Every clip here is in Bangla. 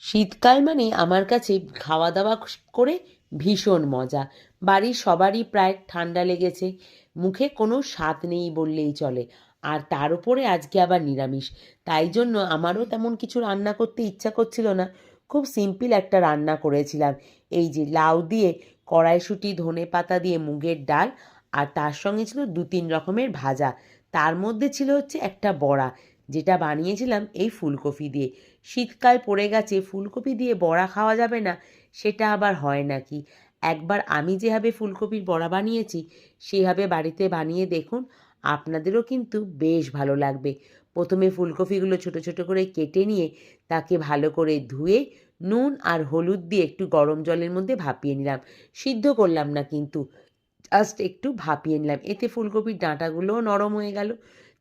শীতকাল মানে আমার কাছে খাওয়া দাওয়া করে ভীষণ মজা। বাড়ির সবারই প্রায় ঠান্ডা লেগেছে। মুখে কোনো স্বাদ নেই বললেই চলে। আর তার উপরে আজকে আবার নিরামিষ। তাই জন্য আমারও তেমন কিছু রান্না করতে ইচ্ছা করছিল না। খুব সিম্পল একটা রান্না করেছিলাম। এই যে লাউ দিয়ে কড়াইশুঁটি, ধনে পাতা দিয়ে মুগের ডাল আর তার সঙ্গে ছিল দু তিন রকমের ভাজা। তার মধ্যে ছিল হচ্ছে একটা বড়া। যেটা বানিয়েছিলাম এই ফুলকপি দিয়ে। শীতকাল পড়ে গেছে, ফুলকপি দিয়ে বড়া খাওয়া যাবে না, সেটা আবার হয় নাকি? একবার আমি যেভাবে ফুলকপির বড়া বানিয়েছি, সেভাবে বাড়িতে বানিয়ে দেখুন, আপনাদেরও কিন্তু বেশ ভালো লাগবে। প্রথমে ফুলকপিগুলো ছোট ছোট করে কেটে নিয়ে তাকে ভালো করে ধুয়ে, নুন আর হলুদ দিয়ে একটু গরম জলের মধ্যে ভাপিয়ে নিলাম। সিদ্ধ করলাম না কিন্তু জাস্ট একটু ভাপিয়ে নিলাম। এতে ফুলকপির ডাঁটাগুলোও নরম হয়ে গেল।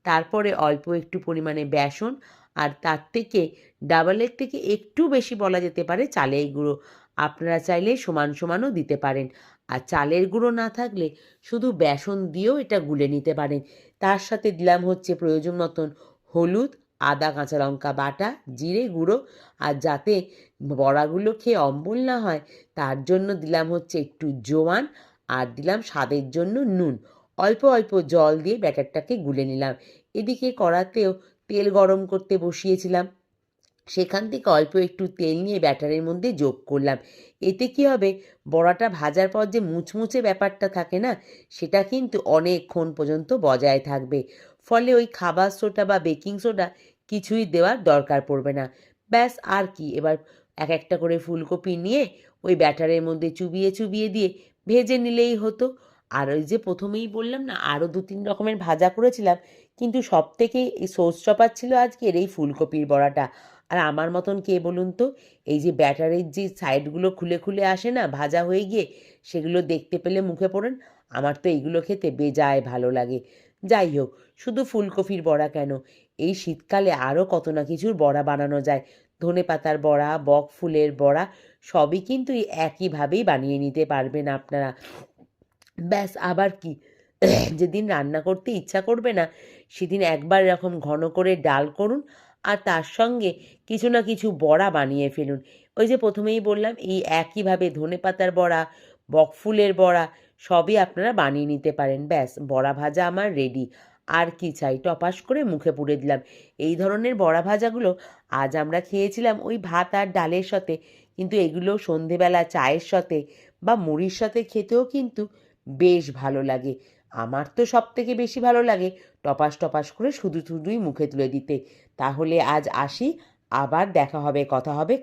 তারপরে অল্প একটু পরিমাণে বেসন আর তার থেকে ডাবলের থেকে একটু বেশি বলা যেতে পারে চালের গুঁড়ো। আপনারা চাইলে সমান সমানও দিতে পারেন। আর চালের গুঁড়ো না থাকলে শুধু বেসন দিয়েও এটা গুলে নিতে পারেন। তার সাথে দিলাম হচ্ছে প্রয়োজন মতন হলুদ, আদা, কাঁচা লঙ্কা বাটা, জিরে গুঁড়ো। আর যাতে বড়াগুলো খেয়ে অম্বল না হয়, তার জন্য দিলাম হচ্ছে একটু জোয়ান আর দিলাম স্বাদের জন্য নুন। অল্প অল্প জল দিয়ে ব্যাটারটাকে গুলে নিলাম। এদিকে কড়াতেও তেল গরম করতে বসিয়েছিলাম। সেখান থেকে অল্প একটু তেল নিয়ে ব্যাটারের মধ্যে যোগ করলাম। এতে কি হবে? বড়াটা ভাজার পর যে মুচমুচে ব্যাপারটা থাকে না, সেটা কিন্তু অনেকক্ষণ পর্যন্ত বজায় থাকবে। ফলে ওই খাবার সোডা বা বেকিং সোডা কিছুই দেওয়ার দরকার পড়বে না। ব্যাস, আর কি? এবার এক একটা করে ফুলকপি নিয়ে ওই ব্যাটারের মধ্যে চুবিয়ে চুবিয়ে দিয়ে ভেজে নিলেই হতো। আর ওই যে প্রথমেই বললাম না আরও দু তিন রকমের ভাজা করেছিলাম, কিন্তু সব থেকে এই সোস চপার ছিল আজকের এই ফুলকপির বড়াটা। আর আমার মতন কে বলুন তো, এই যে ব্যাটারের যে সাইডগুলো খুলে খুলে আসে না, ভাজা হয়ে গিয়ে, সেগুলো দেখতে পেলে মুখে পড়েন, আমার তো এইগুলো খেতে বেজায় ভালো লাগে। যাই হোক, শুধু ফুলকপির বড়া কেন? এই শীতকালে আরও কত না কিছুর বড়া বানানো যায়। ধনে পাতার বড়া, বক ফুলের বড়া, সবই কিন্তু একইভাবেই বানিয়ে নিতে পারবেন আপনারা। ব্যাস, আবার কি? যেদিন রান্না করতে ইচ্ছা করবে না, সেদিন একবার এরকম ঘন করে ডাল করুন আর তার সঙ্গে কিছু না কিছু বড়া বানিয়ে ফেলুন। ওই যে প্রথমেই বললাম, এই একইভাবে ধনে পাতার বড়া বকফুলের বড়া, সবই আপনারা বানিয়ে নিতে পারেন। ব্যাস, বড়া ভাজা আমার রেডি আর কি চাই? টপাস করে মুখে পুড়ে দিলাম। এই ধরনের বড়া ভাজাগুলো আজ আমরা খেয়েছিলাম ওই ভাত আর ডালের সাথে। কিন্তু এগুলো সন্ধেবেলা চায়ের সাথে বা মুড়ির সাথে খেতেও কিন্তু বেশ ভালো লাগে। আমার তো সব থেকে বেশি ভালো লাগে টপাস টপাস করে শুধু শুধুই মুখে তুলে দিতে। তাহলে আজ আসি, আবার দেখা হবে, কথা হবে